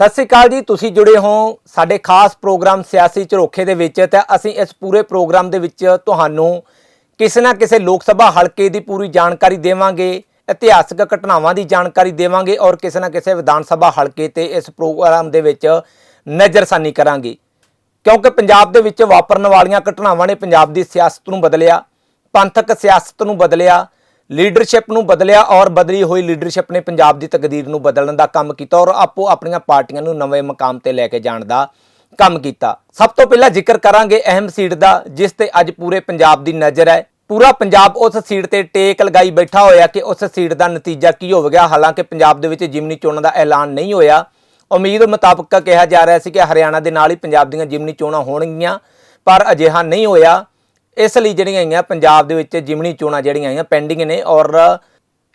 ਸਤਿ ਸ੍ਰੀ ਅਕਾਲ ਜੀ, ਤੁਸੀਂ ਜੁੜੇ ਹੋ ਸਾਡੇ ਖਾਸ ਪ੍ਰੋਗਰਾਮ ਸਿਆਸੀ ਝਰੋਖੇ ਦੇ ਵਿੱਚ ਤੇ ਅਸੀਂ ਇਸ ਪੂਰੇ ਪ੍ਰੋਗਰਾਮ ਦੇ ਵਿੱਚ ਤੁਹਾਨੂੰ ਕਿਸੇ ਨਾ ਕਿਸੇ ਲੋਕ ਸਭਾ ਹਲਕੇ ਦੀ ਪੂਰੀ ਜਾਣਕਾਰੀ ਦੇਵਾਂਗੇ, ਇਤਿਹਾਸਕ ਘਟਨਾਵਾਂ ਦੀ ਜਾਣਕਾਰੀ ਦੇਵਾਂਗੇ ਔਰ ਕਿਸੇ ਨਾ ਕਿਸੇ ਵਿਧਾਨ ਸਭਾ ਹਲਕੇ ਤੇ ਇਸ ਪ੍ਰੋਗਰਾਮ ਦੇ ਵਿੱਚ ਨਜ਼ਰਸਾਨੀ ਕਰਾਂਗੇ। ਕਿਉਂਕਿ ਪੰਜਾਬ ਦੇ ਵਿੱਚ ਵਾਪਰਨ ਵਾਲੀਆਂ ਘਟਨਾਵਾਂ ਨੇ ਪੰਜਾਬ ਦੀ ਸਿਆਸਤ ਨੂੰ ਬਦਲਿਆ, ਪੰਥਕ ਸਿਆਸਤ ਨੂੰ ਬਦਲਿਆ ਲੀਡਰਸ਼ਿਪ ਨੂੰ ਬਦਲਿਆ ਔਰ ਬਦਲੀ ਹੋਈ ਲੀਡਰਸ਼ਿਪ ਨੇ ਪੰਜਾਬ ਦੀ ਤਕਦੀਰ ਨੂੰ ਬਦਲਣ ਦਾ ਕੰਮ ਕੀਤਾ ਔਰ ਆਪੋ ਆਪਣੀਆਂ ਪਾਰਟੀਆਂ ਨੂੰ ਨਵੇਂ ਮਕਾਮ ਤੇ ਲੈ ਕੇ ਜਾਣ ਦਾ ਕੰਮ ਕੀਤਾ। ਸਭ ਤੋਂ ਪਹਿਲਾਂ ਜ਼ਿਕਰ ਕਰਾਂਗੇ ਅਹਿਮ ਸੀਟ ਦਾ, ਜਿਸ ਤੇ ਅੱਜ ਪੂਰੇ ਪੰਜਾਬ ਦੀ ਨਜ਼ਰ ਹੈ। ਪੂਰਾ ਪੰਜਾਬ ਉਸ ਸੀਟ ਤੇ ਟੇਕ ਲਗਾਈ ਬੈਠਾ ਹੋਇਆ ਕਿ ਉਸ ਸੀਟ ਦਾ ਨਤੀਜਾ ਕੀ ਹੋਵੇਗਾ। ਹਾਲਾਂਕਿ ਪੰਜਾਬ ਦੇ ਵਿੱਚ ਜਿਮਨੀ ਚੋਣਾਂ ਦਾ ਐਲਾਨ ਨਹੀਂ ਹੋਇਆ। ਉਮੀਦ ਮੁਤਾਬਕ ਕਿਹਾ ਜਾ ਰਿਹਾ ਸੀ ਕਿ ਹਰਿਆਣਾ ਦੇ ਨਾਲ ਹੀ ਪੰਜਾਬ ਦੀਆਂ ਜਿਮਨੀ ਚੋਣਾਂ ਹੋਣਗੀਆਂ, ਪਰ ਅਜਿਹਾ ਨਹੀਂ ਹੋਇਆ। ਇਸ ਲਈ ਜਿਹੜੀਆਂ ਆਈਆਂ ਪੰਜਾਬ ਦੇ ਵਿੱਚ ਜਿਮਨੀ ਚੋਣਾਂ ਜਿਹੜੀਆਂ ਆਈਆਂ ਪੈਂਡਿੰਗ ਨੇ ਔਰ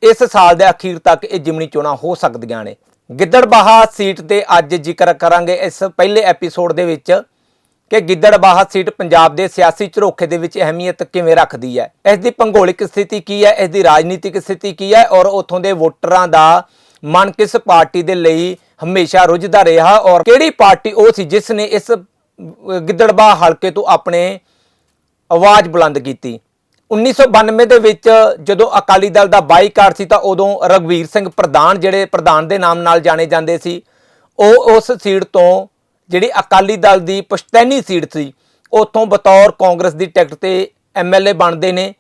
ਇਸ ਸਾਲ ਦੇ ਅਖੀਰ ਤੱਕ ਇਹ ਜਿਮਨੀ ਚੋਣਾਂ ਹੋ ਸਕਦੀਆਂ ਨੇ। ਗਿੱਦੜਬਾਹਾ ਸੀਟ ਤੇ ਅੱਜ ਜ਼ਿਕਰ ਕਰਾਂਗੇ ਇਸ ਪਹਿਲੇ ਐਪੀਸੋਡ ਦੇ ਵਿੱਚ ਕਿ ਗਿੱਦੜਬਾਹਾ ਸੀਟ ਪੰਜਾਬ ਦੇ ਸਿਆਸੀ ਝਰੋਖੇ ਦੇ ਵਿੱਚ ਅਹਿਮੀਅਤ ਕਿਵੇਂ ਰੱਖਦੀ ਹੈ। ਇਸ ਦੀ ਭੂਗੋਲਿਕ ਸਥਿਤੀ ਕੀ ਹੈ? ਇਸ ਦੀ ਰਾਜਨੀਤਿਕ ਸਥਿਤੀ ਕੀ ਹੈ? ਔਰ ਉੱਥੋਂ ਦੇ ਵੋਟਰਾਂ ਦਾ ਮਨ ਕਿਸ ਪਾਰਟੀ ਦੇ ਲਈ ਹਮੇਸ਼ਾ ਰੁੱਝਦਾ ਰਿਹਾ ਔਰ ਕਿਹੜੀ ਪਾਰਟੀ ਉਹ ਸੀ ਜਿਸ ਨੇ ਇਸ ਅਹ, ਗਿੱਦੜਬਾਹਾ ਹਲਕੇ ਤੋਂ ਆਪਣੇ ਆਵਾਜ਼ ਬੁਲੰਦ ਕੀਤੀ। 1992 ਦੇ ਵਿੱਚ ਜਦੋਂ ਅਕਾਲੀ ਦਲ ਦਾ ਬਾਈਕਾਟ ਸੀ ਤਾਂ ਉਦੋਂ ਰਗਵੀਰ ਸਿੰਘ ਪ੍ਰਧਾਨ ਜਿਹੜੇ ਪ੍ਰਧਾਨ ਦੇ ਨਾਮ ਨਾਲ ਜਾਣੇ ਜਾਂਦੇ ਸੀ। ਉਹ ਉਸ ਸੀਟ ਤੋਂ ਜਿਹੜੀ ਅਕਾਲੀ ਦਲ ਦੀ ਪੁਸ਼ਤੈਨੀ ਸੀਟ ਸੀ, ਉਥੋਂ ਬਤੌਰ ਕਾਂਗਰਸ ਦੀ ਟਿਕਟ ਤੇ ਐਮਐਲਏ ਬਣਦੇ ਨੇ।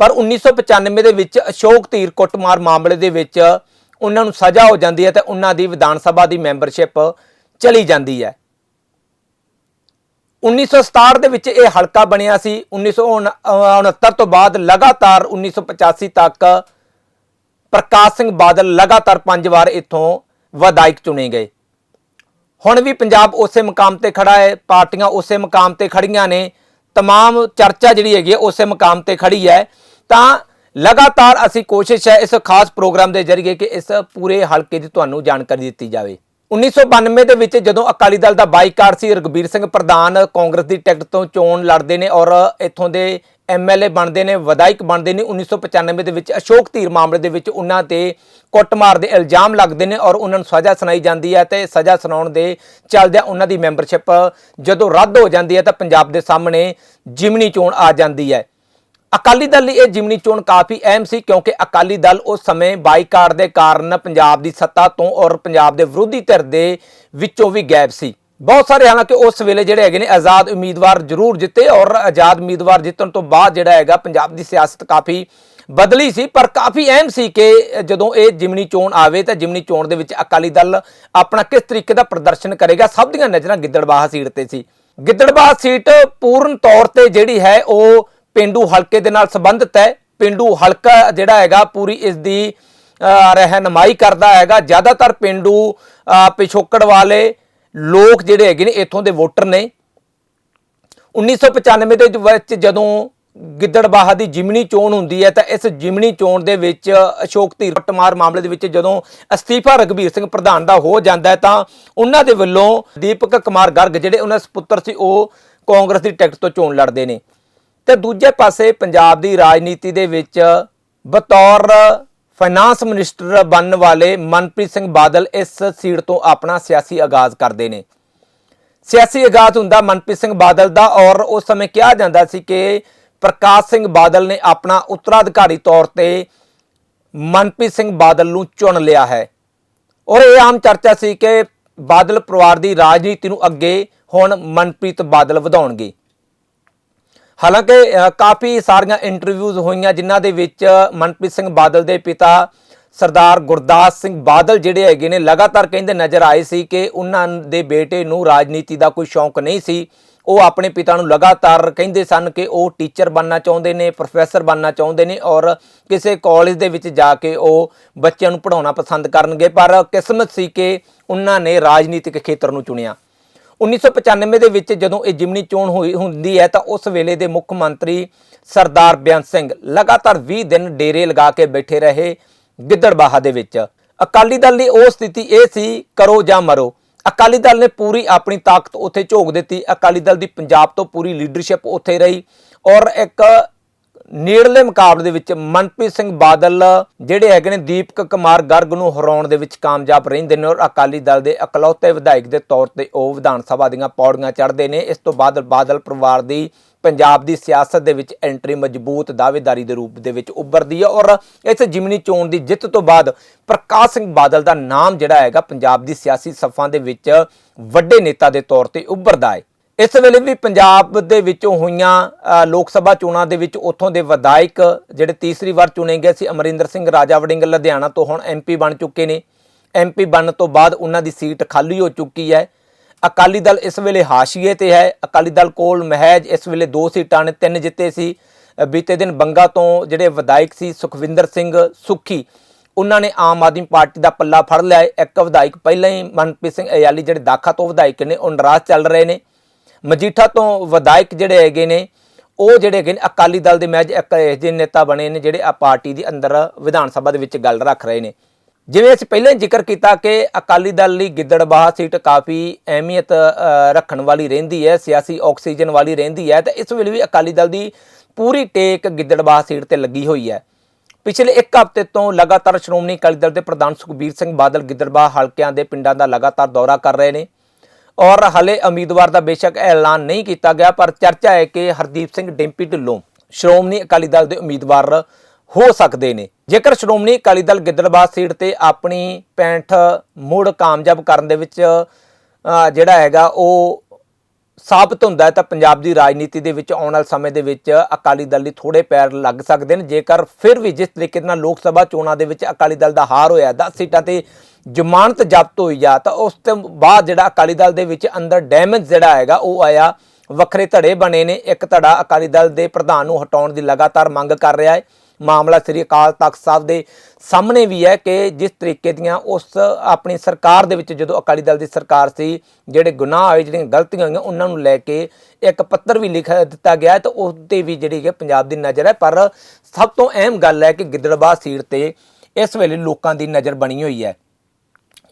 ਪਰ 1995 ਦੇ ਵਿੱਚ ਅਸ਼ੋਕ ਧੀਰ ਕੁੱਟਮਾਰ ਮਾਮਲੇ ਦੇ ਵਿੱਚ ਉਹਨਾਂ ਨੂੰ ਸਜ਼ਾ ਹੋ ਜਾਂਦੀ ਹੈ ਤੇ ਉਹਨਾਂ ਦੀ ਵਿਧਾਨ ਸਭਾ ਦੀ ਮੈਂਬਰਸ਼ਿਪ ਚਲੀ ਜਾਂਦੀ ਹੈ। 1967 ਦੇ ਵਿੱਚ ਇਹ ਹਲਕਾ ਬਣਿਆ ਸੀ 1969 ਤੋਂ ਬਾਅਦ ਲਗਾਤਾਰ 1985 ਤੱਕ ਪ੍ਰਕਾਸ਼ ਸਿੰਘ ਬਾਦਲ ਲਗਾਤਾਰ ਪੰਜ ਵਾਰ ਇੱਥੋਂ ਵਿਧਾਇਕ ਚੁਣੇ ਗਏ ਹੁਣ ਵੀ ਪੰਜਾਬ ਉਸੇ ਮੁਕਾਮ ਤੇ ਖੜਾ ਹੈ ਪਾਰਟੀਆਂ ਉਸੇ ਮੁਕਾਮ ਤੇ ਖੜੀਆਂ ਨੇ तमाम ਚਰਚਾ ਜਿਹੜੀ ਹੈਗੀ ਹੈ ਉਸੇ ਮੁਕਾਮ ਤੇ ਖੜੀ ਹੈ ਤਾਂ ਲਗਾਤਾਰ ਅਸੀਂ ਕੋਸ਼ਿਸ਼ ਹੈ ਇਸ ਖਾਸ ਪ੍ਰੋਗਰਾਮ ਦੇ ਜ਼ਰੀਏ ਕਿ ਇਸ ਪੂਰੇ ਹਲਕੇ ਦੀ ਤੁਹਾਨੂੰ ਜਾਣਕਾਰੀ ਦਿੱਤੀ ਜਾਵੇ 1992 ਦੇ ਵਿੱਚ ਜਦੋਂ ਅਕਾਲੀ ਦਲ ਦਾ ਬਾਈਕਾਟ ਸੀ ਰਗਬੀਰ ਸਿੰਘ ਪ੍ਰਧਾਨ ਕਾਂਗਰਸ ਦੀ ਟਿਕਟ ਤੋਂ ਚੋਣ ਲੜਦੇ ਨੇ ਔਰ ਇੱਥੋਂ ਦੇ ਐਮਐਲਏ ਬਣਦੇ ਨੇ, ਵਿਧਾਇਕ ਬਣਦੇ ਨੇ 1995 ਦੇ ਵਿੱਚ ਅਸ਼ੋਕ ਧੀਰ ਮਾਮਲੇ ਦੇ ਵਿੱਚ ਉਹਨਾਂ ਤੇ ਕੁੱਟਮਾਰ ਦੇ ਇਲਜ਼ਾਮ ਲੱਗਦੇ ਨੇ ਔਰ ਉਹਨਾਂ ਨੂੰ ਸਜ਼ਾ ਸੁਣਾਈ ਜਾਂਦੀ ਹੈ ਤੇ ਸਜ਼ਾ ਸੁਣਾਉਣ ਦੇ ਚੱਲਦਿਆਂ ਉਹਨਾਂ ਦੀ ਮੈਂਬਰਸ਼ਿਪ ਜਦੋਂ ਰੱਦ ਹੋ ਜਾਂਦੀ ਹੈ ਤਾਂ ਪੰਜਾਬ ਦੇ ਸਾਹਮਣੇ ਜਿਮਨੀ ਚੋਣ ਆ ਜਾਂਦੀ ਹੈ। ਅਕਾਲੀ ਦਲ ਲਈ ਇਹ ਜਿਮਨੀ ਚੋਣ ਕਾਫੀ ਅਹਿਮ ਸੀ ਕਿਉਂਕਿ ਅਕਾਲੀ ਦਲ ਉਸ ਸਮੇਂ ਬਾਈਕਾਟ ਦੇ ਕਾਰਨ ਪੰਜਾਬ ਦੀ ਸੱਤਾ ਤੋਂ ਔਰ ਪੰਜਾਬ ਦੇ ਵਿਰੋਧੀ ਧਿਰ ਦੇ ਵਿੱਚੋਂ ਵੀ ਗਾਇਬ ਸੀ। ਬਹੁਤ ਸਾਰੇ ਹਾਲਾਂਕਿ ਉਸ ਵੇਲੇ ਜਿਹੜੇ ਹੈਗੇ ਨੇ ਆਜ਼ਾਦ ਉਮੀਦਵਾਰ ਜ਼ਰੂਰ ਜਿੱਤੇ ਔਰ ਆਜ਼ਾਦ ਉਮੀਦਵਾਰ ਜਿੱਤਣ ਤੋਂ ਬਾਅਦ ਜਿਹੜਾ ਹੈਗਾ ਪੰਜਾਬ ਦੀ ਸਿਆਸਤ ਕਾਫੀ ਬਦਲੀ ਸੀ, ਪਰ ਕਾਫੀ ਅਹਿਮ ਸੀ ਕਿ ਜਦੋਂ ਇਹ ਜਿਮਨੀ ਚੋਣ ਆਵੇ ਤਾਂ ਜਿਮਨੀ ਚੋਣ ਦੇ ਵਿੱਚ ਅਕਾਲੀ ਦਲ ਆਪਣਾ ਕਿਸ ਤਰੀਕੇ ਦਾ ਪ੍ਰਦਰਸ਼ਨ ਕਰੇਗਾ, ਸਭ ਦੀਆਂ ਨਜ਼ਰਾਂ ਗਿੱਦੜਬਾਹਾ ਸੀਟ ਤੇ ਸੀ। ਗਿੱਦੜਬਾਹਾ ਸੀਟ ਪੂਰਨ ਤੌਰ ਤੇ ਜਿਹੜੀ ਹੈ ਉਹ ਪਿੰਡੂ ਹਲਕੇ ਦੇ ਨਾਲ ਸੰਬੰਧਿਤ ਹੈ। ਪਿੰਡੂ ਹਲਕਾ ਜਿਹੜਾ ਹੈਗਾ ਪੂਰੀ ਇਸ ਦੀ ਰਹਿਨਮਾਈ ਕਰਦਾ ਹੈਗਾ। ਜ਼ਿਆਦਾਤਰ ਪਿੰਡੂ ਪਿਛੋਕੜ ਵਾਲੇ ਲੋਕ ਜਿਹੜੇ ਹੈਗੇ ਨੇ ਇੱਥੋਂ ਦੇ ਵੋਟਰ ਨੇ। 1995 ਦੇ ਵਿੱਚ ਜਦੋਂ ਗਿੱਦੜਬਾਹਾ ਦੀ ਜਿਮਨੀ ਚੋਣ ਹੁੰਦੀ ਹੈ ਤਾਂ ਇਸ ਜਿਮਨੀ ਚੋਣ ਦੇ ਵਿੱਚ ਅਸ਼ੋਕ ਧੀਰ ਪਟਮਾਰ ਮਾਮਲੇ ਦੇ ਵਿੱਚ ਜਦੋਂ ਅਸਤੀਫਾ ਰਗਵੀਰ ਸਿੰਘ ਪ੍ਰਧਾਨ ਦਾ ਹੋ ਜਾਂਦਾ ਤਾਂ ਉਹਨਾਂ ਦੇ ਵੱਲੋਂ ਦੀਪਕ ਕੁਮਾਰ ਗਰਗ ਜਿਹੜੇ ਉਹਨਾਂ ਦੇ ਸੁਪੁੱਤਰ ਸੀ ਉਹ ਕਾਂਗਰਸ ਦੀ ਟਿਕਟ ਤੋਂ ਚੋਣ ਲੜਦੇ ਨੇ। ਤੇ ਦੂਜੇ ਪਾਸੇ ਪੰਜਾਬ ਦੀ ਰਾਜਨੀਤੀ ਦੇ ਵਿੱਚ ਬਤੌਰ ਫਾਈਨਾਂਸ ਮਿਨਿਸਟਰ ਬਣਨ ਵਾਲੇ ਮਨਪ੍ਰੀਤ ਸਿੰਘ ਬਾਦਲ ਇਸ ਸੀਟ ਤੋਂ ਆਪਣਾ ਸਿਆਸੀ ਆਗਾਜ਼ ਕਰਦੇ ਨੇ। ਸਿਆਸੀ ਆਗਾਜ਼ ਹੁੰਦਾ ਮਨਪ੍ਰੀਤ ਸਿੰਘ ਬਾਦਲ ਦਾ ਔਰ ਉਸ ਸਮੇਂ ਕਿਹਾ ਜਾਂਦਾ ਸੀ ਕਿ ਪ੍ਰਕਾਸ਼ ਸਿੰਘ ਬਾਦਲ ਨੇ ਆਪਣਾ ਉੱਤਰਾਧਿਕਾਰੀ ਤੌਰ ਤੇ ਮਨਪ੍ਰੀਤ ਸਿੰਘ ਬਾਦਲ ਨੂੰ ਚੁਣ ਲਿਆ ਹੈ। ਔਰ ਇਹ ਆਮ ਚਰਚਾ ਸੀ ਕਿ ਬਾਦਲ ਪਰਿਵਾਰ ਦੀ ਰਾਜਨੀਤੀ ਨੂੰ ਅੱਗੇ ਹੁਣ ਮਨਪ੍ਰੀਤ ਬਾਦਲ ਵਧਾਉਣਗੇ। ਹਾਲਾਂਕਿ ਕਾਫੀ ਸਾਰੀਆਂ ਇੰਟਰਵਿਊਜ਼ ਹੋਈਆਂ, ਜਿਨ੍ਹਾਂ ਦੇ ਵਿੱਚ ਮਨਪ੍ਰੀਤ ਸਿੰਘ ਬਾਦਲ ਦੇ ਪਿਤਾ ਸਰਦਾਰ ਗੁਰਦਾਸ ਸਿੰਘ ਬਾਦਲ ਜਿਹੜੇ ਹੈਗੇ ਨੇ, ਲਗਾਤਾਰ ਕਹਿੰਦੇ ਨਜ਼ਰ ਆਏ ਸੀ ਕਿ ਉਹਨਾਂ ਦੇ ਬੇਟੇ ਨੂੰ ਰਾਜਨੀਤੀ ਦਾ ਕੋਈ ਸ਼ੌਂਕ ਨਹੀਂ ਸੀ। ਉਹ ਆਪਣੇ ਪਿਤਾ ਨੂੰ ਲਗਾਤਾਰ ਕਹਿੰਦੇ ਸਨ ਕਿ ਉਹ ਟੀਚਰ ਬਣਨਾ ਚਾਹੁੰਦੇ ਨੇ, ਪ੍ਰੋਫੈਸਰ ਬਣਨਾ ਚਾਹੁੰਦੇ ਨੇ ਔਰ ਕਿਸੇ ਕਾਲਜ ਦੇ ਵਿੱਚ ਜਾ ਕੇ ਉਹ ਬੱਚਿਆਂ ਨੂੰ ਪੜ੍ਹਾਉਣਾ ਪਸੰਦ ਕਰਨਗੇ। ਪਰ ਕਿਸਮਤ ਸੀ ਕਿ ਉਹਨਾਂ ਨੇ ਰਾਜਨੀਤਿਕ ਖੇਤਰ ਨੂੰ ਚੁਣਿਆ। 1995 ਦੇ ਵਿੱਚ ਜਦੋਂ ਇਹ ਜਿਮਨੀ ਚੋਣ ਹੋਈ ਹੁੰਦੀ ਹੈ ਤਾਂ ਉਸ ਵੇਲੇ ਦੇ ਮੁੱਖ ਮੰਤਰੀ ਸਰਦਾਰ ਬਿਆਨ ਸਿੰਘ ਲਗਾਤਾਰ 20 ਦਿਨ ਡੇਰੇ ਲਗਾ ਕੇ ਬੈਠੇ ਰਹੇ ਗਿੱਦੜਬਾਹਾ ਦੇ ਵਿੱਚ। ਅਕਾਲੀ ਦਲ ਦੀ ਉਹ ਸਥਿਤੀ ਇਹ ਸੀ, ਕਰੋ ਜਾਂ ਮਰੋ। ਅਕਾਲੀ ਦਲ ਨੇ ਪੂਰੀ ਆਪਣੀ ਤਾਕਤ ਉੱਥੇ ਝੋਕ ਦਿੱਤੀ। ਅਕਾਲੀ ਦਲ ਦੀ ਪੰਜਾਬ ਤੋਂ ਪੂਰੀ ਲੀਡਰਸ਼ਿਪ ਉੱਥੇ ਰਹੀ ਔਰ ਇੱਕ ਨੇੜਲੇ ਮੁਕਾਬਲੇ ਦੇ ਵਿੱਚ ਮਨਪ੍ਰੀਤ ਸਿੰਘ ਬਾਦਲ, ਜਿਹੜੇ ਹੈਗੇ ਨੇ ਦੀਪਕ ਕੁਮਾਰ ਗਰਗ ਨੂੰ ਹਰਾਉਣ ਦੇ ਵਿੱਚ ਕਾਮਯਾਬ ਰਹਿੰਦੇ ਨੇ ਔਰ ਅਕਾਲੀ ਦਲ ਦੇ ਇਕਲੌਤੇ ਵਿਧਾਇਕ ਦੇ ਤੌਰ ਤੇ ਉਹ ਵਿਧਾਨ ਸਭਾ ਦੀਆਂ ਪੌੜੀਆਂ ਚੜ੍ਹਦੇ ਨੇ। ਇਸ ਤੋਂ ਬਾਅਦ ਬਾਦਲ ਪਰਿਵਾਰ ਦੀ, ਪੰਜਾਬ ਦੀ ਸਿਆਸਤ ਦੇ ਵਿੱਚ ਐਂਟਰੀ ਮਜ਼ਬੂਤ ਦਾਅਵੇਦਾਰੀ ਦੇ ਰੂਪ ਦੇ ਵਿੱਚ ਉੱਭਰਦੀ ਹੈ ਔਰ ਇਸ ਜਿਮਨੀ ਚੋਣ ਦੀ ਜਿੱਤ ਤੋਂ ਬਾਅਦ ਪ੍ਰਕਾਸ਼ ਸਿੰਘ ਬਾਦਲ ਦਾ ਨਾਮ ਜਿਹੜਾ ਹੈਗਾ ਪੰਜਾਬ ਦੀ ਸਿਆਸੀ ਸਫਾਂ ਦੇ ਵਿੱਚ ਵੱਡੇ ਨੇਤਾ ਦੇ ਤੌਰ ਤੇ ਉੱਭਰਦਾ ਹੈ। ਇਸ ਵੇਲੇ ਵੀ ਪੰਜਾਬ ਦੇ ਵਿੱਚੋਂ ਹੋਈਆਂ ਲੋਕ ਸਭਾ ਚੋਣਾਂ ਦੇ ਵਿੱਚ ਉੱਥੋਂ ਦੇ ਵਿਧਾਇਕ ਜਿਹੜੇ ਤੀਸਰੀ ਵਾਰ ਚੁਣੇ ਗਏ ਸੀ, ਅਮਰਿੰਦਰ ਸਿੰਘ ਰਾਜਾ ਵੜਿੰਗ ਲੁਧਿਆਣਾ ਤੋਂ ਹੁਣ ਐਮਪੀ ਬਣ ਚੁੱਕੇ ਨੇ। ਐਮਪੀ ਬਣਨ ਤੋਂ ਬਾਅਦ ਉਹਨਾਂ ਦੀ ਸੀਟ ਖਾਲੀ ਹੋ ਚੁੱਕੀ ਹੈ। ਅਕਾਲੀ ਦਲ ਇਸ ਵੇਲੇ ਹਾਸ਼ੀਏ ਤੇ ਹੈ। ਅਕਾਲੀ ਦਲ ਕੋਲ ਮਹਿਜ ਇਸ ਵੇਲੇ ਦੋ ਸੀਟਾਂ ਨੇ, ਤਿੰਨ ਜਿੱਤੇ ਸੀ। ਬੀਤੇ ਦਿਨ ਬੰਗਾ ਤੋਂ ਜਿਹੜੇ ਵਿਧਾਇਕ ਸੀ, ਸੁਖਵਿੰਦਰ ਸਿੰਘ ਸੁੱਖੀ, ਉਹਨਾਂ ਨੇ ਆਮ ਆਦਮੀ ਪਾਰਟੀ ਦਾ ਪੱਲਾ ਫੜ ਲਿਆ ਇੱਕ ਵਿਧਾਇਕ ਪਹਿਲਾਂ ਹੀ ਮਨਪ੍ਰੀਤ ਸਿੰਘ ਅਯਾਲੀ ਜਿਹੜੇ ਦਾਖਾ ਤੋਂ ਵਿਧਾਇਕ ਨੇ, ਉਹ ਨਾਰਾਜ਼ ਚੱਲ ਰਹੇ ਨੇ। ਮਜੀਠਾ ਤੋਂ ਵਿਧਾਇਕ ਜਿਹੜੇ ਹੈਗੇ ਨੇ, ਉਹ ਜਿਹੜੇ ਹੈਗੇ ਨੇ, ਅਕਾਲੀ ਦਲ ਦੇ ਮੈਜ ਇੱਕ ਇਹੋ ਜਿਹੇ ਨੇਤਾ ਬਣੇ ਨੇ ਜਿਹੜੇ ਆ ਪਾਰਟੀ ਦੇ ਅੰਦਰ ਵਿਧਾਨ ਸਭਾ ਦੇ ਵਿੱਚ ਗੱਲ ਰੱਖ ਰਹੇ ਨੇ। ਜਿਵੇਂ ਅਸੀਂ ਪਹਿਲਾਂ ਹੀ ਜ਼ਿਕਰ ਕੀਤਾ ਕਿ ਅਕਾਲੀ ਦਲ ਲਈ ਗਿੱਦੜਬਾਹਾ ਸੀਟ ਕਾਫੀ ਅਹਿਮੀਅਤ ਰੱਖਣ ਵਾਲੀ ਰਹਿੰਦੀ ਹੈ, ਸਿਆਸੀ ਆਕਸੀਜਨ ਵਾਲੀ ਰਹਿੰਦੀ ਹੈ, ਤੇ ਇਸ ਵੇਲੇ ਵੀ ਅਕਾਲੀ ਦਲ ਦੀ ਪੂਰੀ ਟੇਕ ਗਿੱਦੜਬਾਹਾ ਸੀਟ ਤੇ ਲੱਗੀ ਹੋਈ ਹੈ। ਪਿਛਲੇ ਇੱਕ ਹਫ਼ਤੇ ਤੋਂ ਲਗਾਤਾਰ ਸ਼੍ਰੋਮਣੀ ਅਕਾਲੀ ਦਲ ਦੇ ਪ੍ਰਧਾਨ ਸੁਖਬੀਰ ਸਿੰਘ ਬਾਦਲ ਗਿੱਦੜਬਾਹਾ ਹਲਕਿਆਂ ਦੇ ਪਿੰਡਾਂ ਦਾ ਲਗਾਤਾਰ ਦੌਰਾ ਕਰ ਰਹੇ ਨੇ। ਔਰ ਹਲੇ ਉਮੀਦਵਾਰ ਦਾ ਬੇਸ਼ੱਕ ਐਲਾਨ ਨਹੀਂ ਕੀਤਾ ਗਿਆ, ਪਰ ਚਰਚਾ ਹੈ ਕਿ ਹਰਦੀਪ ਸਿੰਘ ਡਿੰਪੀ ਢਿੱਲੋਂ ਸ਼੍ਰੋਮਣੀ ਅਕਾਲੀ ਦਲ ਦੇ ਉਮੀਦਵਾਰ ਹੋ ਸਕਦੇ ਨੇ। ਜੇਕਰ ਸ਼੍ਰੋਮਣੀ ਅਕਾਲੀ ਦਲ ਗਿੱਦੜਬਾਹਾ ਸੀਟ ਤੇ ਆਪਣੀ ਪੈਂਠ ਮੁੜ ਕਾਮਯਾਬ ਕਰਨ ਦੇ ਵਿੱਚ ਜਿਹੜਾ ਹੈਗਾ, ਉਹ ਸਾਬਤ ਹੁੰਦਾ ਹੈ ਤਾਂ ਪੰਜਾਬ ਦੀ ਰਾਜਨੀਤੀ ਦੇ ਵਿੱਚ ਆਉਣ ਵਾਲੇ ਸਮੇਂ ਦੇ ਵਿੱਚ ਅਕਾਲੀ ਦਲ ਲਈ ਥੋੜੇ ਪੈਰ ਲੱਗ ਸਕਦੇ ਨੇ। ਜੇਕਰ ਫਿਰ ਵੀ ਜਿਸ ਤਰੀਕੇ ਨਾਲ ਲੋਕ ਸਭਾ ਚੋਣਾਂ ਦੇ ਵਿੱਚ ਅਕਾਲੀ ਦਲ ਦਾ ਹਾਰ ਹੋਇਆ 10 ਸੀਟਾਂ ਤੇ ਜ਼ਮਾਨਤ ਜ਼ਬਤ ਹੋਈ ਆ ਤਾਂ ਉਸ ਤੋਂ ਬਾਅਦ ਜਿਹੜਾ ਅਕਾਲੀ ਦਲ ਦੇ ਵਿੱਚ ਅੰਦਰ ਡੈਮੇਜ ਜਿਹੜਾ ਹੈਗਾ, ਉਹ ਆਇਆ। ਵੱਖਰੇ ਧੜੇ ਬਣੇ ਨੇ। ਇੱਕ ਧੜਾ ਅਕਾਲੀ ਦਲ ਦੇ ਪ੍ਰਧਾਨ ਨੂੰ ਹਟਾਉਣ ਦੀ ਲਗਾਤਾਰ ਮੰਗ ਕਰ ਰਿਹਾ ਹੈ। ਮਾਮਲਾ ਸ੍ਰੀ ਅਕਾਲ ਤਖਤ ਸਾਹਿਬ ਦੇ ਸਾਹਮਣੇ ਵੀ ਹੈ ਕਿ ਜਿਸ ਤਰੀਕੇ ਦੀਆਂ ਉਸ ਆਪਣੀ ਸਰਕਾਰ ਦੇ ਵਿੱਚ ਜਦੋਂ ਅਕਾਲੀ ਦਲ ਦੀ ਸਰਕਾਰ ਸੀ, ਜਿਹੜੇ ਗੁਨਾਹ ਹੋਏ, ਜਿਹੜੀਆਂ ਗਲਤੀਆਂ ਹੋਈਆਂ, ਉਹਨਾਂ ਨੂੰ ਲੈ ਕੇ ਇੱਕ ਪੱਤਰ ਵੀ ਲਿਖ ਦਿੱਤਾ ਗਿਆ ਹੈ ਤੇ ਉਸ ਤੇ ਵੀ ਜਿਹੜੀ ਹੈ ਪੰਜਾਬ ਦੀ ਨਜ਼ਰ ਹੈ। ਪਰ ਸਭ ਤੋਂ ਅਹਿਮ ਗੱਲ ਹੈ ਕਿ ਗਿੱਦੜਬਾਹ ਸੀਟ ਤੇ ਇਸ ਵੇਲੇ ਲੋਕਾਂ ਦੀ ਨਜ਼ਰ ਬਣੀ ਹੋਈ ਹੈ।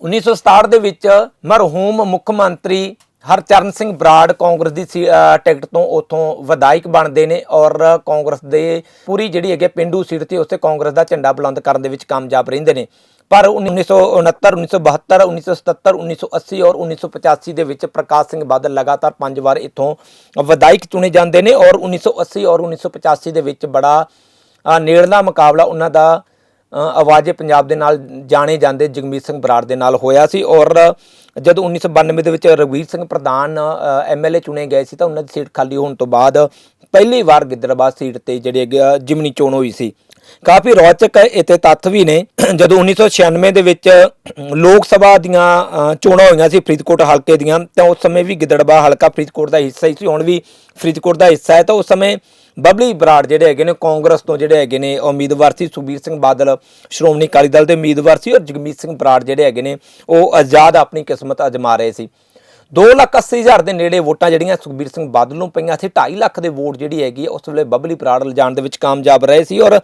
1967 ਦੇ ਵਿੱਚ ਮਰਹੂਮ ਮੁੱਖ ਮੰਤਰੀ ਹਰਚਰਨ ਸਿੰਘ ਬਰਾੜ ਕਾਂਗਰਸ ਦੀ ਸੀ- ਟਿਕਟ ਤੋਂ ਉਥੋਂ ਵਿਧਾਇਕ ਬਣਦੇ ਨੇ ਔਰ ਕਾਂਗਰਸ ਦੇ ਪੂਰੀ ਜਿਹੜੀ ਹੈਗੇ ਪਿੰਡੂ ਸੀਟ ਤੇ ਉੱਥੇ ਕਾਂਗਰਸ ਦਾ ਝੰਡਾ ਬੁਲੰਦ ਕਰਨ ਦੇ ਵਿੱਚ ਕਾਮਯਾਬ ਰਹਿੰਦੇ ਨੇ। ਪਰ 1969 1972 1977 1980 ਔਰ 1985 ਦੇ ਵਿੱਚ ਪ੍ਰਕਾਸ਼ ਸਿੰਘ ਬਾਦਲ ਲਗਾਤਾਰ ਪੰਜ ਵਾਰ ਇੱਥੋਂ ਵਿਧਾਇਕ ਚੁਣੇ ਜਾਂਦੇ ਨੇ ਔਰ 1980 ਔਰ 1985 ਦੇ ਵਿੱਚ ਬੜਾ ਨੇੜਲਾ ਮੁਕਾਬਲਾ ਉਹਨਾਂ ਦਾ ਆਵਾਜ਼ੇ ਪੰਜਾਬ ਦੇ ਨਾਲ ਜਾਣੇ ਜਾਂਦੇ ਜਗਮੀਤ ਸਿੰਘ ਬਰਾੜ ਦੇ ਨਾਲ ਹੋਇਆ ਸੀ ਔਰ ਜਦੋਂ 1992 ਦੇ ਵਿੱਚ ਰਘਵੀਰ ਸਿੰਘ ਪ੍ਰਧਾਨ ਐਮਐਲਏ ਚੁਣੇ ਗਏ ਸੀ ਤਾਂ ਉਹਨਾਂ ਦੀ ਸੀਟ ਖਾਲੀ ਹੋਣ ਤੋਂ ਬਾਅਦ ਪਹਿਲੀ ਵਾਰ ਗਿੱਦੜਬਾਹ ਸੀਟ ਤੇ ਜਿਹੜੀ ਹੈਗੇ ਆ, ਜਿਮਨੀ ਚੋਣ ਹੋਈ ਸੀ। ਕਾਫੀ ਰੌਚਕ ਇਤੇ ਤੱਥ ਵੀ ਨੇ। ਜਦੋਂ 1996 ਦੇ ਵਿੱਚ ਲੋਕ ਸਭਾ ਦੀਆਂ ਚੋਣਾਂ ਹੋਈਆਂ ਸੀ ਫਰੀਦਕੋਟ ਹਲਕੇ ਦੀਆਂ, ਤਾਂ ਉਸ ਸਮੇਂ ਵੀ ਗਿੱਦੜਬਾ ਹਲਕਾ ਫਰੀਦਕੋਟ ਦਾ ਹਿੱਸਾ ਹੀ ਸੀ। ਹੁਣ ਵੀ ਫਰੀਦਕੋਟ ਦਾ ਹਿੱਸਾ ਹੈ, ਤਾਂ ਉਸ ਸਮੇਂ ਬਬਲੀ ਬਰਾੜ ਜਿਹੜੇ ਹੈਗੇ ਨੇ, ਕਾਂਗਰਸ ਤੋਂ ਜਿਹੜੇ ਹੈਗੇ ਨੇ ਉਮੀਦਵਾਰ ਸੀ ਸੁਖਬੀਰ ਸਿੰਘ ਬਾਦਲ, ਸ਼੍ਰੋਮਣੀ ਅਕਾਲੀ ਦਲ ਦੇ ਉਮੀਦਵਾਰ ਸੀ, ਔਰ ਜਗਮੀਤ ਸਿੰਘ ਬਰਾੜ ਜਿਹੜੇ ਹੈਗੇ ਨੇ, ਉਹ ਆਜ਼ਾਦ ਆਪਣੀ ਕਿਸਮਤ ਅਜਮਾ ਰਹੇ ਸੀ। 2 ਲੱਖ 80 ਹਜ਼ਾਰ ਦੇ ਨੇੜੇ ਵੋਟਾਂ ਜਿਹੜੀਆਂ ਸੁਖਬੀਰ ਸਿੰਘ ਬਾਦਲ ਨੂੰ ਪਈਆਂ ਸੀ। 2.5 ਲੱਖ ਦੇ ਵੋਟ ਜਿਹੜੀ ਹੈਗੀ ਹੈ, ਉਸ ਵੇਲੇ ਬੱਬਲੀ ਬਰਾੜ ਲਿਜਾਣ ਦੇ ਵਿੱਚ ਕਾਮਯਾਬ ਰਹੇ ਸੀ ਔਰ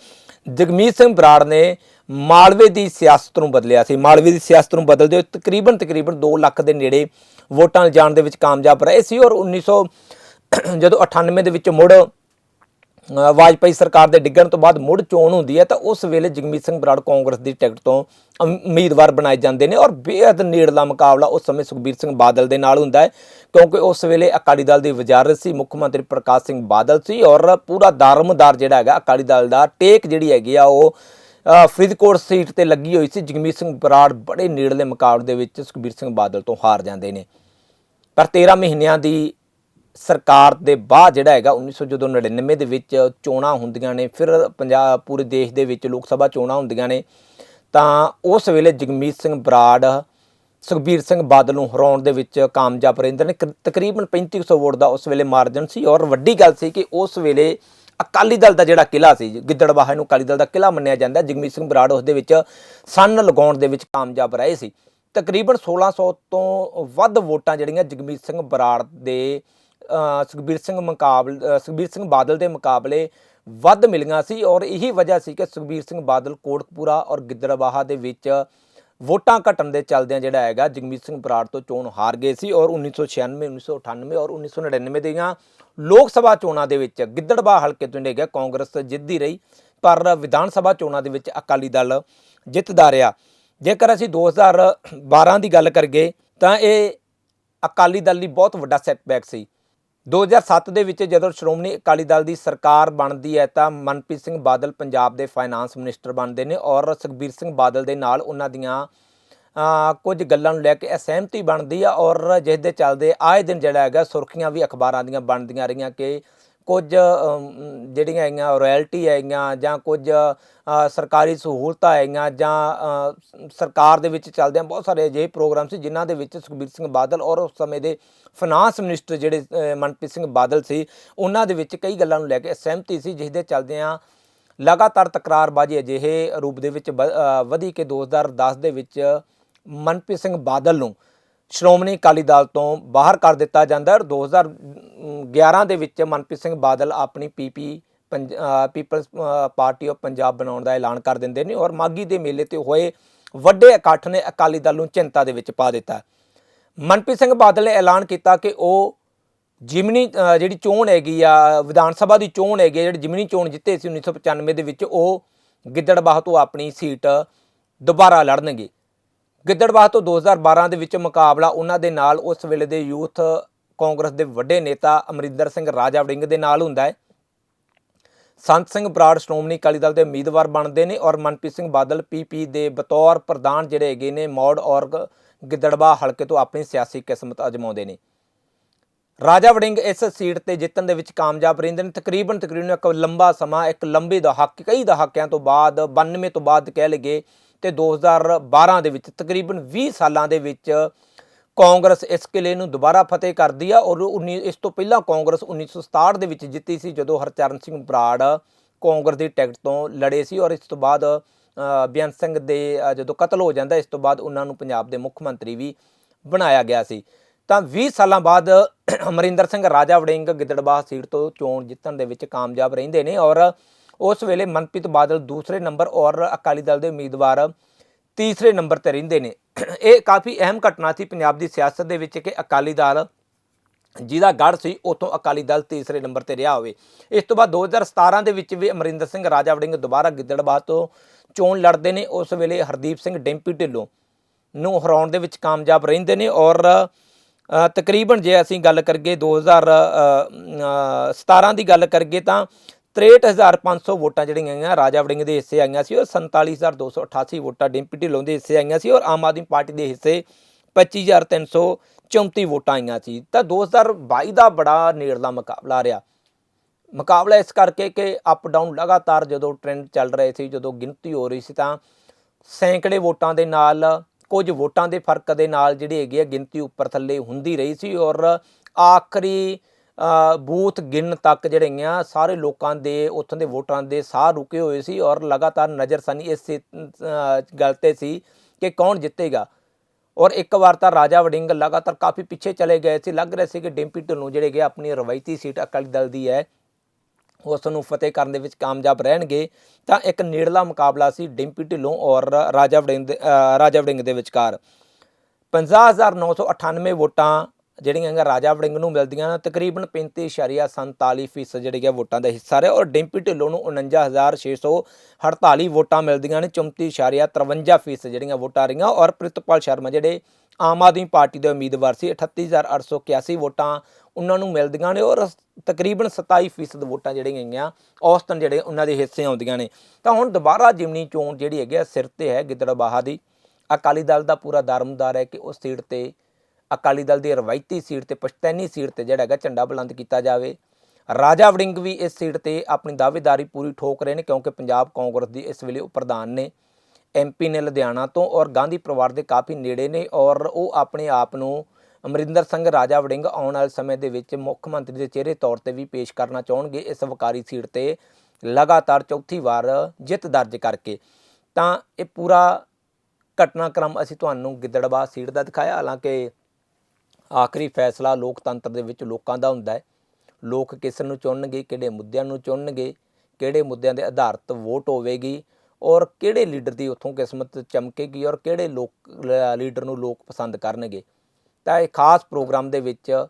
ਜਗਮੀਤ ਸਿੰਘ ਬਰਾੜ ਨੇ ਮਾਲਵੇ ਦੀ ਸਿਆਸਤ ਨੂੰ ਬਦਲਿਆ ਸੀ। ਮਾਲਵੇ ਦੀ ਸਿਆਸਤ ਨੂੰ ਬਦਲਦੇ ਹੋਏ ਤਕਰੀਬਨ ਤਕਰੀਬਨ 2 ਲੱਖ ਦੇ ਨੇੜੇ ਵੋਟਾਂ ਲਿਜਾਣ ਦੇ ਵਿੱਚ ਕਾਮਯਾਬ ਰਹੇ ਸੀ ਔਰ 1900 ਜਦੋਂ 98 ਦੇ ਵਿੱਚ ਮੁੜ ਵਾਜਪਾਈ ਸਰਕਾਰ ਦੇ ਡਿੱਗਣ ਤੋਂ ਬਾਅਦ ਮੁੜ ਚੋਣ ਹੁੰਦੀ ਹੈ ਤਾਂ ਉਸ ਵੇਲੇ ਜਗਮੀਤ ਸਿੰਘ ਬਰਾੜ ਕਾਂਗਰਸ ਦੀ ਟਿਕਟ ਤੋਂ ਉਮੀਦਵਾਰ ਬਣਾਏ ਜਾਂਦੇ ਨੇ ਔਰ ਬੇਹੱਦ ਨੇੜਲਾ ਮੁਕਾਬਲਾ ਉਸ ਸਮੇਂ ਸੁਖਬੀਰ ਸਿੰਘ ਬਾਦਲ ਦੇ ਨਾਲ ਹੁੰਦਾ ਹੈ, ਕਿਉਂਕਿ ਉਸ ਵੇਲੇ ਅਕਾਲੀ ਦਲ ਦੀ ਵਜ਼ਾਰਤ ਸੀ, ਮੁੱਖ ਮੰਤਰੀ ਪ੍ਰਕਾਸ਼ ਸਿੰਘ ਬਾਦਲ ਸੀ ਔਰ ਪੂਰਾ ਦਾਰਮਦਾਰ ਜਿਹੜਾ ਹੈਗਾ ਅਕਾਲੀ ਦਲ ਦਾ ਟੇਕ ਜਿਹੜੀ ਹੈਗੀ ਆ ਉਹ ਫਰੀਦਕੋਟ ਸੀਟ ਤੇ ਲੱਗੀ ਹੋਈ ਸੀ, ਜਗਮੀਤ ਸਿੰਘ ਬਰਾੜ ਬੜੇ ਨੇੜਲੇ ਮੁਕਾਬਲੇ ਦੇ ਵਿੱਚ ਸੁਖਬੀਰ ਸਿੰਘ ਬਾਦਲ ਤੋਂ ਹਾਰ ਜਾਂਦੇ ਨੇ। ਪਰ 13 ਮਹੀਨਿਆਂ ਦੀ ਸਰਕਾਰ ਦੇ ਬਾਅਦ ਜਿਹੜਾ ਹੈਗਾ 1900 ਜਦੋਂ 99 ਦੇ ਵਿੱਚ ਚੋਣਾਂ ਹੁੰਦੀਆਂ ਨੇ, ਫਿਰ ਪੰਜਾਬ, ਪੂਰੇ ਦੇਸ਼ ਦੇ ਵਿੱਚ ਲੋਕ ਸਭਾ ਚੋਣਾਂ ਹੁੰਦੀਆਂ ਨੇ, ਤਾਂ ਉਸ ਵੇਲੇ ਜਗਮੀਤ ਸਿੰਘ ਬਰਾੜ, ਸੁਖਬੀਰ ਸਿੰਘ ਬਾਦਲ ਨੂੰ ਹਰਾਉਣ ਦੇ ਵਿੱਚ ਕਾਮਯਾਬ ਰਹਿੰਦੇ ਨੇ। ਕ- ਤਕਰੀਬਨ 3500 ਵੋਟ ਦਾ ਉਸ ਵੇਲੇ ਮਾਰਜਨ ਸੀ ਔਰ ਵੱਡੀ ਗੱਲ ਸੀ ਕਿ ਉਸ ਵੇਲੇ ਅਕਾਲੀ ਦਲ ਦਾ ਜਿਹੜਾ ਕਿਲਾ ਸੀ, ਗਿੱਦੜਬਾਹਾ ਨੂੰ ਅਕਾਲੀ ਦਲ ਦਾ ਕਿਲਾ ਮੰਨਿਆ ਜਾਂਦਾ, ਜਗਮੀਤ ਸਿੰਘ ਬਰਾੜ ਉਸ ਦੇ ਵਿੱਚ ਸੰਨ ਲਗਾਉਣ ਦੇ ਵਿੱਚ ਕਾਮਯਾਬ ਰਹੇ ਸੀ। ਤਕਰੀਬਨ 1600 ਤੋਂ ਵੱਧ ਵੋਟਾਂ ਜਿਹੜੀਆਂ ਜਗਮੀਤ ਸਿੰਘ ਬਰਾੜ ਦੇ ਸੁਖਬੀਰ ਸਿੰਘ ਮੁਕਾਬਲ ਸੁਖਬੀਰ ਸਿੰਘ ਬਾਦਲ ਦੇ ਮੁਕਾਬਲੇ ਵੱਧ ਮਿਲੀਆਂ ਸੀ ਔਰ ਇਹੀ ਵਜ੍ਹਾ ਸੀ ਕਿ ਸੁਖਬੀਰ ਸਿੰਘ ਬਾਦਲ ਕੋਟਕਪੂਰਾ ਔਰ ਗਿੱਦੜਬਾਹਾ ਦੇ ਵਿੱਚ ਵੋਟਾਂ ਘਟਣ ਦੇ ਚਲਦਿਆਂ ਜਿਹੜਾ ਹੈਗਾ ਜਗਮੀਤ ਸਿੰਘ ਬਰਾੜ ਤੋਂ ਚੋਣ ਹਾਰ ਗਏ ਸੀ ਔਰ 1996 1998 ਔਰ 1999 ਦੀਆਂ ਲੋਕ ਸਭਾ ਚੋਣਾਂ ਦੇ ਵਿੱਚ ਗਿੱਦੜਬਾਹ ਹਲਕੇ ਤੋਂ ਜਿਹੜਾ ਕਾਂਗਰਸ ਜਿੱਤਦੀ ਰਹੀ, ਪਰ ਵਿਧਾਨ ਸਭਾ ਚੋਣਾਂ ਦੇ ਵਿੱਚ ਅਕਾਲੀ ਦਲ ਜਿੱਤਦਾ ਰਿਹਾ। ਜੇਕਰ ਅਸੀਂ 2012 ਦੀ ਗੱਲ ਕਰੀਏ ਤਾਂ ਇਹ ਅਕਾਲੀ ਦਲ ਲਈ ਬਹੁਤ ਵੱਡਾ ਸੈਟਬੈਕ ਸੀ। 2007 ਦੇ ਵਿੱਚ ਜਦੋਂ ਸ਼੍ਰੋਮਣੀ ਅਕਾਲੀ ਦਲ ਦੀ ਸਰਕਾਰ ਬਣਦੀ ਹੈ ਤਾਂ ਮਨਪ੍ਰੀਤ ਸਿੰਘ ਬਾਦਲ ਪੰਜਾਬ ਦੇ ਫਾਈਨਾਂਸ ਮਿਨਿਸਟਰ ਬਣਦੇ ਨੇ ਔਰ ਸੁਖਬੀਰ ਸਿੰਘ ਬਾਦਲ ਦੇ ਨਾਲ ਉਹਨਾਂ ਦੀਆਂ ਕੁਝ ਗੱਲਾਂ ਨੂੰ ਲੈ ਕੇ ਅਸਹਿਮਤੀ ਬਣਦੀ ਆ ਔਰ ਜਿਸ ਦੇ ਚੱਲਦੇ ਆਏ ਦਿਨ ਜਿਹੜਾ ਹੈਗਾ ਸੁਰਖੀਆਂ ਵੀ ਅਖਬਾਰਾਂ ਦੀਆਂ ਬਣਦੀਆਂ ਰਹੀਆਂ ਕਿ ਕੁਝ ਜਿਹੜੀਆਂ ਹੈਗੀਆਂ ਰਾਇਲਟੀ ਹੈਗੀਆਂ ਜਾਂ ਕੁਝ ਸਰਕਾਰੀ ਸਹੂਲਤਾਂ ਹੈਗੀਆਂ ਜਾਂ ਸਰਕਾਰ ਦੇ ਵਿੱਚ ਚੱਲਦੇ ਆ ਬਹੁਤ ਸਾਰੇ ਅਜਿਹੇ ਪ੍ਰੋਗਰਾਮ ਸੀ ਜਿਨ੍ਹਾਂ ਦੇ ਵਿੱਚ ਸੁਖਬੀਰ ਸਿੰਘ ਬਾਦਲ ਔਰ ਉਸ ਸਮੇਂ ਦੇ ਫਾਈਨਾਂਸ ਮਿਨਿਸਟਰ ਜਿਹੜੇ ਮਨਪ੍ਰੀਤ ਸਿੰਘ ਬਾਦਲ ਸੀ ਉਹਨਾਂ ਦੇ ਵਿੱਚ ਕਈ ਗੱਲਾਂ ਨੂੰ ਲੈ ਕੇ ਸਹਿਮਤੀ ਸੀ ਜਿਸ ਦੇ ਚੱਲਦਿਆਂ ਲਗਾਤਾਰ ਤਕਰਾਰਬਾਜ਼ੀ ਅਜਿਹੇ ਰੂਪ ਦੇ ਵਿੱਚ ਵ- ਅ, ਵਧੀ ਕਿ 2010 ਦੇ ਵਿੱਚ ਮਨਪ੍ਰੀਤ ਸਿੰਘ ਬਾਦਲ ਨੂੰ ਸ਼੍ਰੋਮਣੀ ਅਕਾਲੀ ਦਲ ਤੋਂ ਬਾਹਰ ਕਰ ਦਿੱਤਾ ਜਾਂਦਾ ਹੈ ਔਰ 2011 ਦੇ ਵਿੱਚ ਮਨਪ੍ਰੀਤ ਸਿੰਘ ਬਾਦਲ ਆਪਣੀ PP people's party of Punjab ਬਣਾਉਣ ਦਾ ਐਲਾਨ ਕਰ ਦਿੰਦੇ ਨੇ ਔਰ ਮਾਗੀ ਦੇ ਮੇਲੇ ਤੇ ਹੋਏ ਵੱਡੇ ਇਕੱਠ ਨੇ ਅਕਾਲੀ ਦਲ ਨੂੰ ਚਿੰਤਾ ਦੇ ਵਿੱਚ ਪਾ ਦਿੱਤਾ। ਮਨਪ੍ਰੀਤ ਸਿੰਘ ਬਾਦਲ ਨੇ ਐਲਾਨ ਕੀਤਾ ਕਿ ਉਹ ਜਿਮਨੀ ਜਿਹੜੀ ਚੋਣ ਹੈਗੀ ਆ ਵਿਧਾਨ ਸਭਾ ਦੀ ਚੋਣ ਹੈਗੀ ਆ, ਜਿਹੜੀ ਜਿਮਨੀ ਚੋਣ ਜਿੱਤੇ ਸੀ 1995 ਦੇ ਵਿੱਚ ਉਹ ਗਿੱਦੜਬਾਹ ਤੋਂ ਆਪਣੀ ਸੀਟ ਦੁਬਾਰਾ ਲੜਨਗੇ। ਗਿੱਦੜਬਾਹ ਤੋਂ 2012 ਦੇ ਵਿੱਚ ਮੁਕਾਬਲਾ ਉਹਨਾਂ ਦੇ ਨਾਲ ਉਸ ਵੇਲੇ ਦੇ ਯੂਥ ਕਾਂਗਰਸ ਦੇ ਵੱਡੇ ਨੇਤਾ ਅਮਰਿੰਦਰ ਸਿੰਘ ਰਾਜਾ ਵੜਿੰਗ ਦੇ ਨਾਲ ਹੁੰਦਾ ਹੈ। ਸੰਤ ਸਿੰਘ ਬਰਾੜ ਸ਼੍ਰੋਮਣੀ ਅਕਾਲੀ ਦਲ ਦੇ ਉਮੀਦਵਾਰ ਬਣਦੇ ਨੇ ਔਰ ਮਨਪ੍ਰੀਤ ਸਿੰਘ ਬਾਦਲ ਪੀਪੀ ਦੇ ਬਤੌਰ ਪ੍ਰਧਾਨ ਜਿਹੜੇ ਹੈਗੇ ਨੇ ਮੌੜ ਔਰ ਗ- ਹਲਕੇ ਤੋਂ ਆਪਣੀ ਸਿਆਸੀ ਕਿਸਮਤ ਅਜਮਾਉਂਦੇ ਨੇ। ਰਾਜਾ ਵੜਿੰਗ ਇਸ ਸੀਟ ਤੇ ਜਿੱਤਣ ਦੇ ਵਿੱਚ ਕਾਮਯਾਬ ਰਹਿੰਦੇ ਨੇ। ਤਕਰੀਬਨ ਤਕਰੀਬਨ ਇੱਕ ਲੰਬਾ ਸਮਾਂ, ਇੱਕ ਲੰਬੇ ਦਹਾਕੇ, ਕਈ ਦਹਾਕਿਆਂ ਤੋਂ ਬਾਅਦ 92 ਤੋਂ ਬਾਅਦ ਕਹਿ ਲਈਏ ਤੇ 2012 ਦੇ ਵਿੱਚ ਤਕਰੀਬਨ 20 ਸਾਲਾਂ ਦੇ ਵਿੱਚ ਕਾਂਗਰਸ ਇਸ ਕਿਲੇ ਨੂੰ ਦੁਬਾਰਾ ਫਤਿਹ ਕਰਦੀ ਆ ਔਰ 19 ਇਸ ਤੋਂ ਪਹਿਲਾਂ ਕਾਂਗਰਸ 1967 ਦੇ ਵਿੱਚ ਜਿੱਤੀ ਸੀ ਜਦੋਂ ਹਰਚਰਨ ਸਿੰਘ ਬਰਾੜ ਕਾਂਗਰਸ ਦੀ ਟਿਕਟ ਤੋਂ ਲੜੇ ਸੀ ਔਰ ਇਸ ਤੋਂ ਬਾਅਦ ਅ, ਬੇਅੰਤ ਸਿੰਘ ਦੇ ਜਦੋਂ ਕਤਲ ਹੋ ਜਾਂਦਾ ਇਸ ਤੋਂ ਬਾਅਦ ਉਹਨਾਂ ਨੂੰ ਪੰਜਾਬ ਦੇ ਮੁੱਖ ਮੰਤਰੀ ਵੀ ਬਣਾਇਆ ਗਿਆ ਸੀ। ਤਾਂ 20 ਸਾਲਾਂ ਬਾਅਦ ਅਮਰਿੰਦਰ ਸਿੰਘ ਰਾਜਾ ਵੜਿੰਗ ਗਿੱਦੜਬਾਹ ਸੀਟ ਤੋਂ ਚੋਣ ਜਿੱਤਣ ਦੇ ਵਿੱਚ ਕਾਮਯਾਬ ਰਹਿੰਦੇ ਨੇ ਔਰ ਉਸ ਵੇਲੇ ਮਨਪ੍ਰੀਤ ਬਾਦਲ ਦੂਸਰੇ ਨੰਬਰ ਔਰ ਅਕਾਲੀ ਦਲ ਦੇ ਉਮੀਦਵਾਰ ਤੀਸਰੇ ਨੰਬਰ ਤੇ ਰਹਿੰਦੇ ਨੇ। ਇਹ ਕਾਫੀ ਅਹਿਮ ਘਟਨਾ ਸੀ ਪੰਜਾਬ ਦੀ ਸਿਆਸਤ ਦੇ ਵਿੱਚ ਕਿ ਅਕਾਲੀ ਦਲ ਜਿਹਦਾ ਗੜ ਸੀ ਉਤੋਂ ਅਕਾਲੀ ਦਲ ਤੀਸਰੇ ਨੰਬਰ ਤੇ ਰਿਹਾ ਹੋਵੇ। ਇਸ ਤੋਂ ਬਾਅਦ 2017 ਦੇ ਵਿੱਚ ਵੀ ਅਮਰਿੰਦਰ ਸਿੰਘ, ਰਾਜਾ ਵੜਿੰਗ ਦੁਬਾਰਾ ਗਿੱਦੜਬਾਹ ਤੋਂ ਚੋਣ ਲੜਦੇ ਨੇ। ਉਸ ਵੇਲੇ ਹਰਦੀਪ ਸਿੰਘ ਡੈਂਪੀ ਢਿੱਲੋਂ ਨੂੰ ਹਰਾਉਣ ਦੇ ਵਿੱਚ ਕਾਮਯਾਬ ਰਹਿੰਦੇ ਨੇ ਔਰ ਤਕਰੀਬਨ ਜੇ ਅਸੀਂ ਗੱਲ ਕਰੀਏ 2017 ਦੀ ਗੱਲ ਕਰੀਏ ਤਾਂ 63500 ਵੋਟਾਂ ਜਿਹੜੀਆਂ ਆਈਆਂ, ਰਾਜਾ ਵੜਿੰਗ ਦੇ ਹਿੱਸੇ ਆਈਆਂ ਸੀ ਔਰ 47288 ਵੋਟਾਂ ਡਿੰਪੀ ਢਿੱਲੋਂ ਦੇ ਹਿੱਸੇ ਆਈਆਂ ਸੀ ਔਰ ਆਮ ਆਦਮੀ ਪਾਰਟੀ ਦੇ ਹਿੱਸੇ 25334 ਵੋਟਾਂ ਆਈਆਂ ਸੀ। ਤਾਂ 2022 ਦਾ ਬੜਾ ਨੇੜਲਾ ਮੁਕਾਬਲਾ ਰਿਹਾ। ਮੁਕਾਬਲਾ ਇਸ ਕਰਕੇ ਕਿ ਅਪ ਡਾਊਨ ਲਗਾਤਾਰ ਜਦੋਂ ਟ੍ਰੈਂਡ ਚੱਲ ਰਹੇ ਸੀ, ਜਦੋਂ ਗਿਣਤੀ ਹੋ ਰਹੀ ਸੀ ਤਾਂ ਸੈਂਕੜੇ ਵੋਟਾਂ ਦੇ ਨਾਲ, ਕੁਝ ਵੋਟਾਂ ਦੇ ਫ਼ਰਕ ਦੇ ਨਾਲ ਜਿਹੜੀ ਹੈਗੀ ਹੈ ਗਿਣਤੀ ਉੱਪਰ ਥੱਲੇ ਹੁੰਦੀ ਰਹੀ ਸੀ ਔਰ ਆਖਰੀ ਬੂਥ ਗਿਣ ਤੱਕ ਜਿਹੜੇ ਆ ਸਾਰੇ ਲੋਕਾਂ ਦੇ, ਉੱਥੋਂ ਦੇ ਵੋਟਰਾਂ ਦੇ ਸਾਹ ਰੁਕੇ ਹੋਏ ਸੀ ਔਰ ਲਗਾਤਾਰ ਨਜ਼ਰਸਾਨੀ ਇਸ ਗੱਲ ਤੇ ਸੀ ਕਿ ਕੌਣ ਜਿੱਤੇਗਾ। ਔਰ ਇੱਕ ਵਾਰ ਤਾਂ ਰਾਜਾ ਵੜਿੰਗ ਲਗਾਤਾਰ ਕਾਫੀ ਪਿੱਛੇ ਚਲੇ ਗਏ ਸੀ। ਲੱਗ ਰਿਹਾ ਸੀ ਕਿ ਡਿੰਪੀ ਢਿੱਲੋਂ ਜਿਹੜੇ ਗਏ ਆਪਣੀ ਰਵਾਇਤੀ ਸੀਟ ਅਕਾਲੀ ਦਲ ਦੀ ਹੈ, ਉਸ ਨੂੰ ਫਤਿਹ ਕਰਨ ਦੇ ਵਿੱਚ ਕਾਮਯਾਬ ਰਹਿਣਗੇ। ਤਾਂ ਇੱਕ ਨੇੜਲਾ ਮੁਕਾਬਲਾ ਸੀ ਡਿੰਪੀ ਢਿੱਲੋਂ ਔਰ ਰਾਜਾ ਵੜਿੰਗ ਰਾਜਾ ਵੜਿੰਗ ਦੇ ਵਿਚਕਾਰ। 50998 ਵੋਟਾਂ ਜਿਹੜੀਆਂ ਹੈਗੀਆਂ ਰਾਜਾ ਵੜਿੰਗ ਨੂੰ ਮਿਲਦੀਆਂ ਨੇ ਤਕਰੀਬਨ 35.47% ਫੀਸਦ ਜਿਹੜੀ ਹੈ ਵੋਟਾਂ ਦਾ ਹਿੱਸਾ ਰਿਹਾ ਔਰ ਡਿੰਪੀ ਢਿੱਲੋਂ ਨੂੰ 49648 ਵੋਟਾਂ ਮਿਲਦੀਆਂ ਨੇ 34.53% ਫੀਸਦ ਜਿਹੜੀਆਂ ਵੋਟਾਂ ਰਹੀਆਂ ਔਰ ਪ੍ਰਿਤਪਾਲ ਸ਼ਰਮਾ ਜਿਹੜੇ ਆਮ ਆਦਮੀ ਪਾਰਟੀ ਦੇ ਉਮੀਦਵਾਰ ਸੀ 38881 ਵੋਟਾਂ ਉਹਨਾਂ ਨੂੰ ਮਿਲਦੀਆਂ ਨੇ ਔਰ ਤਕਰੀਬਨ 27% ਵੋਟਾਂ ਜਿਹੜੀਆਂ ਹੈਗੀਆਂ ਔਸਤਨ ਜਿਹੜੇ ਉਹਨਾਂ ਦੇ ਹਿੱਸੇ ਆਉਂਦੀਆਂ ਨੇ। ਤਾਂ ਹੁਣ ਦੁਬਾਰਾ ਜਿਮਨੀ ਚੋਣ ਜਿਹੜੀ ਹੈਗੀ ਆ, ਸਿਰ ਤੇ ਹੈ ਗਿੱਦੜਬਾਹਾ ਦੀ। ਅਕਾਲੀ ਦਲ ਦਾ ਪੂਰਾ ਦਰਮਦਾਰ ਹੈ ਕਿ ਉਸ ਸੀਟ ਤੇ ਅਕਾਲੀ ਦਲ ਦੀ ਰਵਾਇਤੀ ਸੀਟ ਤੇ, ਪਛਤੈਨੀ ਸੀਟ ਤੇ ਜਿਹੜਾ ਹੈਗਾ ਝੰਡਾ ਬੁਲੰਦ ਕੀਤਾ ਜਾਵੇ। ਰਾਜਾ ਵੜਿੰਗ ਵੀ ਇਸ ਸੀਟ ਤੇ ਆਪਣੀ ਦਾਅਵੇਦਾਰੀ ਪੂਰੀ ਠੋਕ ਰਹੇ ਨੇ ਕਿਉਂਕਿ ਪੰਜਾਬ ਕਾਂਗਰਸ ਦੀ ਇਸ ਵੇਲੇ ਉਹ ਪ੍ਰਧਾਨ ਨੇ ਐਮਪੀ ਨੇ ਲੁਧਿਆਣਾ ਤੋਂ ਔਰ ਗਾਂਧੀ ਪਰਿਵਾਰ ਦੇ ਕਾਫੀ ਨੇੜੇ ਨੇ ਔਰ ਉਹ ਆਪਣੇ ਆਪ ਨੂੰ ਅਮਰਿੰਦਰ ਸਿੰਘ ਰਾਜਾ ਵੜਿੰਗ ਆਉਣ ਵਾਲੇ ਸਮੇਂ ਦੇ ਵਿੱਚ ਮੁੱਖ ਮੰਤਰੀ ਦੇ ਚਿਹਰੇ ਤੌਰ ਤੇ ਵੀ ਪੇਸ਼ ਕਰਨਾ ਚਾਹਣਗੇ ਇਸ ਵਕਾਰੀ ਸੀਟ ਤੇ ਲਗਾਤਾਰ ਚੌਥੀ ਵਾਰ ਜਿੱਤ ਦਰਜ ਕਰਕੇ। ਤਾਂ ਇਹ ਪੂਰਾ ਘਟਨਾਕ੍ਰਮ ਅਸੀਂ ਤੁਹਾਨੂੰ ਗਿੱਦੜਬਾਹ ਸੀਟ ਦਾ ਦਿਖਾਇਆ। ਹਾਲਾਂਕਿ ਆਖਰੀ ਫੈਸਲਾ ਲੋਕਤੰਤਰ ਦੇ ਵਿੱਚ ਲੋਕਾਂ ਦਾ ਹੁੰਦਾ ਹੈ। ਲੋਕ ਕਿਸ ਨੂੰ ਚੁਣਨਗੇ, ਕਿਹੜੇ ਮੁੱਦਿਆਂ ਨੂੰ ਚੁਣਨਗੇ, ਕਿਹੜੇ ਮੁੱਦਿਆਂ ਦੇ ਆਧਾਰਿਤ ਵੋਟ ਹੋਵੇਗੀ ਔਰ ਕਿਹੜੇ ਲੀਡਰ ਦੀ ਉੱਥੋਂ ਕਿਸਮਤ ਚਮਕੇਗੀ ਔਰ ਕਿਹੜੇ ਲੋਕ ਲੀਡਰ ਨੂੰ ਲੋਕ ਪਸੰਦ ਕਰਨਗੇ। ਤਾਂ ਇਹ ਖਾਸ ਪ੍ਰੋਗਰਾਮ ਦੇ ਵਿੱਚ,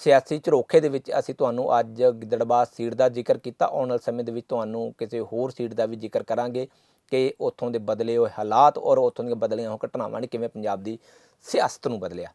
ਸਿਆਸੀ ਝਰੋਖੇ ਦੇ ਵਿੱਚ ਅਸੀਂ ਤੁਹਾਨੂੰ ਅੱਜ ਗਿੱਦੜਬਾਹ ਸੀਟ ਦਾ ਜ਼ਿਕਰ ਕੀਤਾ। ਆਉਣ ਵਾਲੇ ਸਮੇਂ ਦੇ ਵਿੱਚ ਤੁਹਾਨੂੰ ਕਿਸੇ ਹੋਰ ਸੀਟ ਦਾ ਵੀ ਜ਼ਿਕਰ ਕਰਾਂਗੇ ਕਿ ਉੱਥੋਂ ਦੇ ਬਦਲੇ ਹੋਏ ਹਾਲਾਤ ਔਰ ਉੱਥੋਂ ਦੀਆਂ ਬਦਲੀਆਂ ਹੋਈਆਂ ਘਟਨਾਵਾਂ ਨੇ ਕਿਵੇਂ ਪੰਜਾਬ ਦੀ ਸਿਆਸਤ ਨੂੰ ਬਦਲਿਆ।